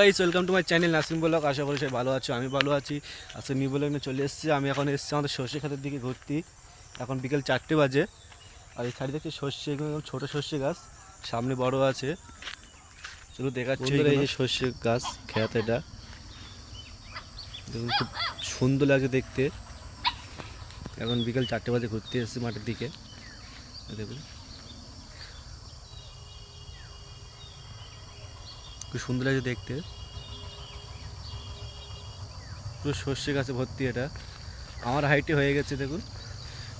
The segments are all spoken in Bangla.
Guys welcome to my channel Nasim blog আশা করি সবাই ভালো আছো আমি ভালো আছি। আজকে নিউ ব্লগ নিয়ে চলে এসেছি। আমি এখন এসেছি আমাদের সর্ষে খাতের দিকে ঘুরতে। এখন বিকেল চারটে বাজে। আর এই সাইডে দেখছি সর্ষে একদম ছোটো সর্ষে গাছ। সামনে বড় আছে। চলো দেখাচ্ছি এই যে সর্ষে গাছ খেত এটা। দেখুন খুব সুন্দর লাগে দেখতে। এখন বিকেল চারটে বাজে ঘুরতে এসেছি মাঠের দিকে। দেখুন। খুব সুন্দর লাগছে দেখতে। পুরো সর্ষে গাছে ভর্তি এটা। আমার হাইটে হয়ে গেছে দেখুন।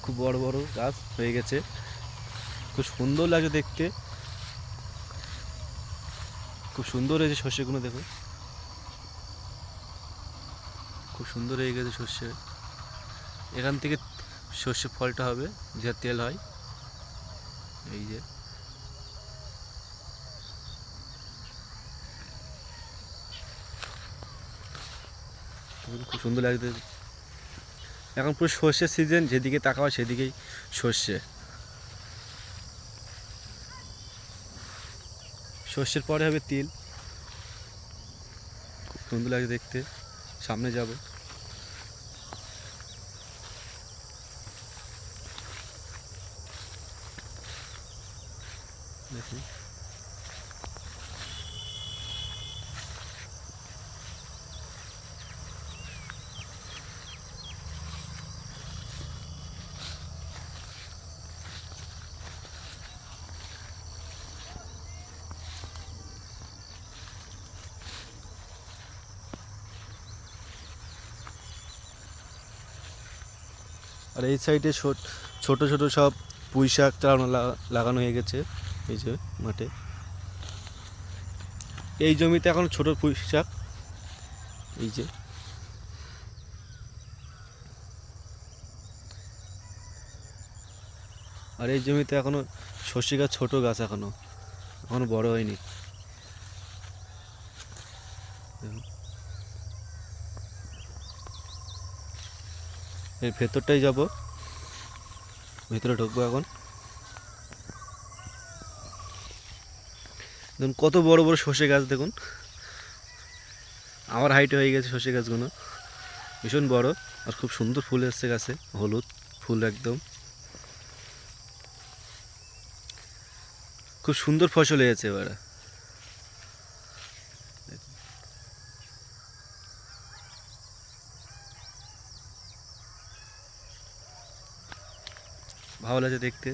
খুব বড় বড় গাছ হয়ে গেছে। খুব সুন্দর লাগছে দেখতে। খুব সুন্দর হয়েছে সর্ষেগুলো দেখুন। খুব সুন্দর হয়ে গেছে সর্ষে। এখান থেকে সর্ষে ফলটা হবে যা তেল হয়। এই যে। দেখুন, খুব সুন্দর লাগছে। এখন পুরো সর্ষের সিজন যেদিকে তাকাও সেদিকেই সর্ষে। সর্ষের পরে হবে তিল। খুব সুন্দর লাগে দেখতে। সামনে যাব। দেখুন আর এই সাইডে ছোট ছোট সব পুঁই শাক চালানো লাগানো হয়ে গেছে, এই যে মাঠে। এই জমিতে এখন ছোট পুঁই শাক এই যে। আর এই জমিতে এখনও সর্ষে গাছ, ছোট গাছ এখনও এখনও বড় হয়নি। এর ভেতরটাই যাব। ভেতরে ঢুকবো এখন। দেখুন, কত বড় বড় সর্ষে গাছ দেখুন। আমার হাইটে হয়ে গেছে সর্ষে গাছগুলো। ভীষণ বড় আর খুব সুন্দর ফুল এসছে গাছে, হলুদ ফুল একদম। খুব সুন্দর ফসল হয়েছে এবারে। ভালো লাগছে দেখতে।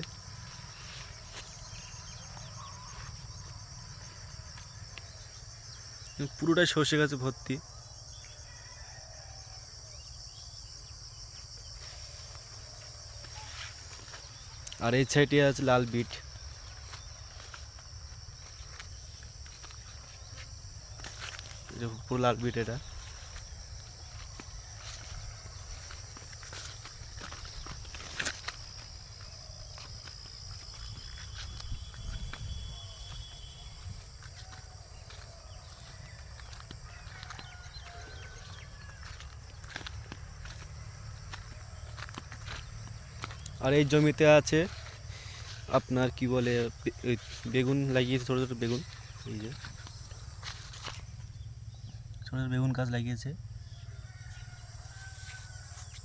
পুরোটাই সর্ষে গাছে ভর্তি। আর এই সাইডে আছে লাল বিট। পুরো লাল বিট এটা। আর এই জমিতে আছে আপনার কি বলে বেগুন লাগিয়েছে, ছোটো ছোটো বেগুন। এই যে। ছোটো ছোটো বেগুন গাছ লাগিয়েছে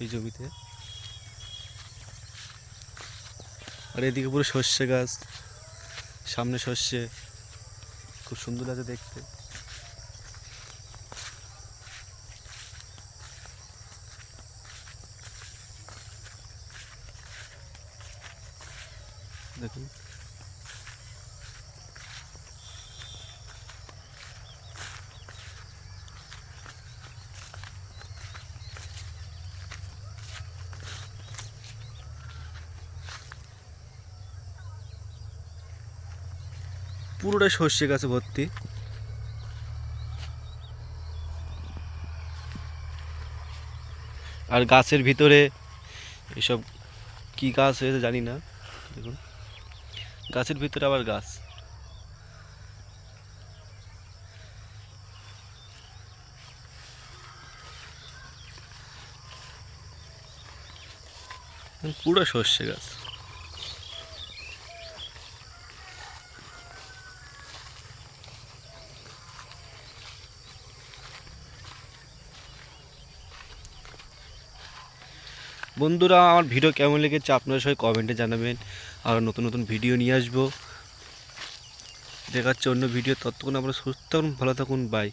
এই জমিতে। আর এদিকে পুরো সর্ষে গাছ, সামনে সর্ষে। খুব সুন্দর আছে দেখতে। দেখুন। পুরোটা সর্ষে গাছে ভর্তি। আর গাছের ভিতরে এসব কি গাছ হয়েছে জানি না। দেখুন। গাছের ভিতরে আবার গাছ। পুরো সর্ষে গাছ। বন্ধুরা, আমার ভিডিও কেমন লেগেছে আপনারা সবাই কমেন্টে জানাবেন। আর নতুন নতুন ভিডিও নিয়ে আসব। দেখাচ্ছে অন্য ভিডিও ততক্ষণ আপনারা সুস্থ থাকুন, ভালো থাকুন বাই